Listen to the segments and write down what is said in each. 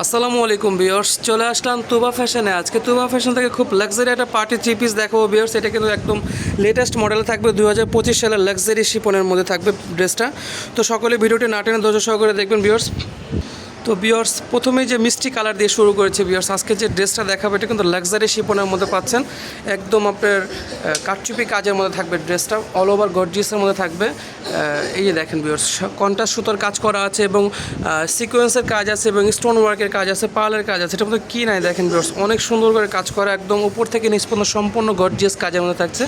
আসসালামু আলাইকুম বিয়র্স চলে আসলাম তুবা ফ্যাশনে। আজকে তুবা ফ্যাশন থেকে খুব লাক্সারি একটা পার্টি থ্রি পিস দেখাবো বিয়র্স এটা কিন্তু একদম লেটেস্ট মডেলে থাকবে দু হাজার পঁচিশ সালের লাক্সারি শিপনের মধ্যে থাকবে ড্রেসটা তো সকলে ভিডিওটি নাটেনে ধৈর্য সহকারে দেখবেন বিয়ার্স তো বিয়ার্স প্রথমেই যে মিষ্টি কালার দিয়ে শুরু করেছে বিয়ার্স আজকে যে ড্রেসটা দেখাবে, এটা কিন্তু লাক্সারি শিপনের মধ্যে পাচ্ছেন। একদম আপনার কাটচুপি কাজের মধ্যে থাকবে ড্রেসটা অল ওভার গর্জিয়াসের মধ্যে থাকবে। এই যে দেখেন বিয়ার্স কন্টাস সুতোর কাজ করা আছে এবং সিকোয়েন্সের কাজ আছে এবং স্টোন ওয়ার্কের কাজ আছে পার্লের কাজ আছে এটার মধ্যে কী নাই দেখেন বিয়ার্স অনেক সুন্দর করে কাজ করা, একদম উপর থেকে পর্যন্ত সম্পূর্ণ গর্জিয়াস কাজের মধ্যে থাকছে।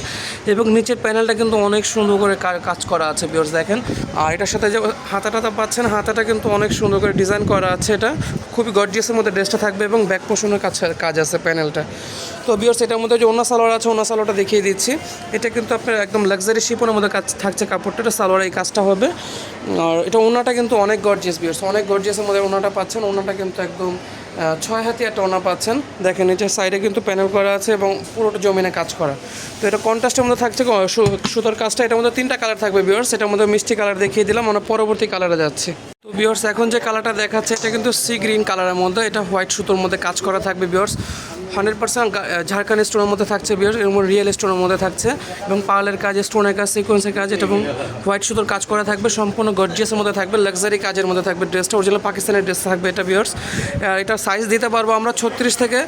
এবং নিচের প্যানেলটা কিন্তু অনেক সুন্দর করে কাজ করা আছে বিয়ার্স দেখেন। আর এটার সাথে যে হাতাটা পাচ্ছেন, হাতাটা কিন্তু অনেক সুন্দর করে ডিজাইন করা আছে এটা। খুবই গর্জিয়াসের মধ্যে ড্রেসটা থাকবে এবং ব্যাক পোষণের কাজ কাজ আছে প্যানেলটা তো বিয়ার্স এটার মধ্যে যে ওনা সালোয়ার আছে ওনা সালোয়ারটা দেখিয়ে দিচ্ছি। এটা কিন্তু আপনার একদম লাক্সারি শিপনের মধ্যে কাজ থাকছে কাপড়টা, এটা সালোয়ার এই কাজটা হবে। আর এটা ওনাটা কিন্তু অনেক গর্জিয়াস বিয়ার্স অনেক গর্জিয়াসের মধ্যে ওনাটা পাচ্ছেন। ওনাটা কিন্তু একদম ছয় হাতি একটা ওনা পাচ্ছেন। দেখেন নিচের সাইডে কিন্তু প্যানেল করা আছে এবং পুরোটা জমিনে কাজ করা। তো এটা কন্ট্রাস্টের মধ্যে থাকছে সুতোর কাজটা, এটার মধ্যে তিনটা কালার থাকবে বিয়ার্স এটার মধ্যে মিষ্টি কালার দেখিয়ে দিলাম, আমরা পরবর্তী কালারে যাচ্ছি। তো এখন যে কালারটা দেখাচ্ছে, এটা কিন্তু সি গ্রিন কালারের মধ্যে, এটা হোয়াইট সুতোর মধ্যে কাজ করা থাকবে বিয়ার্স হান্ড্রেড পার্সেন্ট ঝাড়খান্ড স্টোনের মধ্যে থাকছে বিয়ার্স এবং রিয়েল স্টোনের মধ্যে থাকছে। এবং পার্লের কাজ স্টোনের কাজ সিকোয়েন্সের কাজ, এটা এবং হোয়াইট সুতোর কাজ করা থাকবে, সম্পূর্ণ গর্জিয়াসের মধ্যে থাকবে লাক্সারি কাজের মধ্যে থাকবে ড্রেসটা অরিজিনাল পাকিস্তানের ড্রেস থাকবে এটা বিয়ার্স এটা সাইজ দিতে পারব আমরা ছত্রিশ থেকে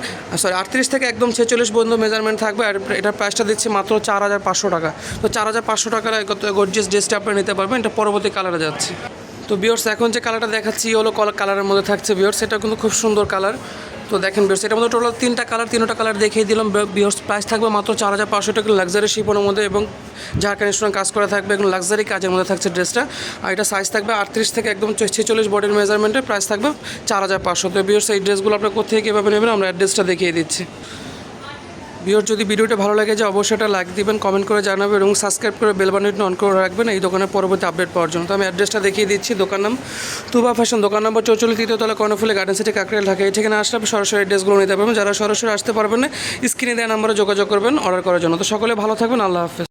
সরি আটত্রিশ থেকে একদম ছেচল্লিশ পর্যন্ত মেজারমেন্ট থাকবে, আর এটার প্রাইসটা দিচ্ছি মাত্র চার হাজার পাঁচশো টাকা। তো চার হাজার পাঁচশো টাকার গর্জিয়াস ড্রেসটা আপনি নিতে পারবেন, এটা পরবর্তী কালারে যাচ্ছে। তো বিয়ার্স এখন যে কালারটা দেখাচ্ছি হলো কালারের মধ্যে থাকছে বিয়ার্স এটা কিন্তু খুব সুন্দর কালার তো দেখেন বিয়ার্স এটার মধ্যে টোটাল তিনটা কালার তিনটা কালার দেখিয়ে দিলাম। বিয়ার্স প্রাইস থাকবে মাত্র চার হাজার পাঁচশো টাকা লাক্সারি শিপনের মধ্যে এবং ঝাড়খান্ড স্টোনের কাজ করা থাকবে এবং লাক্সারি কাজের মধ্যে থাকছে ড্রেসটা আর এটা সাইজ থাকবে আটত্রিশ থেকে একদম ছেচল্লিশ বডির মেজারমেন্টের প্রাইস থাকবে চার হাজার পাঁচশো। তো বিয়ার্স এই ড্রেসগুলো আপনার কোথেকে কীভাবে নেবেন, আমরা অ্যাড্রেসটা দেখিয়ে দিচ্ছি। ভিওর যদি ভিডিওটা ভালো লাগে যে অবশ্যই এটা লাইক দিবেন কমেন্ট করে জানাবেন এবং সাবস্ক্রাইব করে বেল বাটনটি অন করে রাখবেন। এই দোকানের পরবর্তী আপডেট পাওয়ার জন্য। তো আমি অ্যাড্রেসটা দেখিয়ে দিচ্ছি। দোকান নাম তুবা ফ্যাশন দোকান নম্বর চৌচল্লিশ তৃতীয়তলা কর্ণফুলে গার্ডেন সিটি কাকরেল ঢাকা। এই ঠিকানা আসলে আপনি সরাসরি অ্যাড্রেসগুলো নিতে পারবেন। যারা সরাসরি আসতে পারবেন স্ক্রিনে দেওয়া নাম্বারে যোগাযোগ করবেন অর্ডার করার জন্য। তো সকলে ভালো থাকবেন, আল্লাহ হাফেজ।